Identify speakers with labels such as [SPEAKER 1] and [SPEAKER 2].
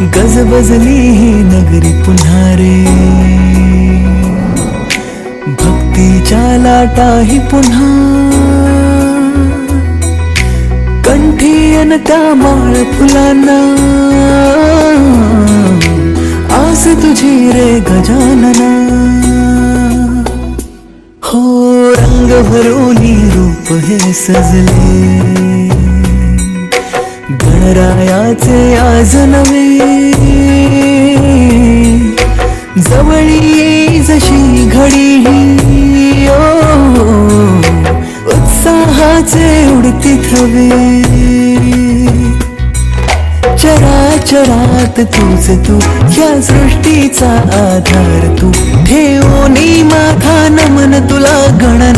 [SPEAKER 1] गजबजली ही नगरी रे भक्तीच्या लाटाही पुन्हा। कंठी अन त्या माळ फुलांना। आस तुझी रे गजानना। हो रंग भरोनी रूप हे सजले। गणरायाचे आज नवे जवळी ये जशी घडी ओ, उत्साहाचे उडती थवे. चराचरात तूच तू या सृष्टीचा आधार तू. ठेवणी माथा नमन तुला गणन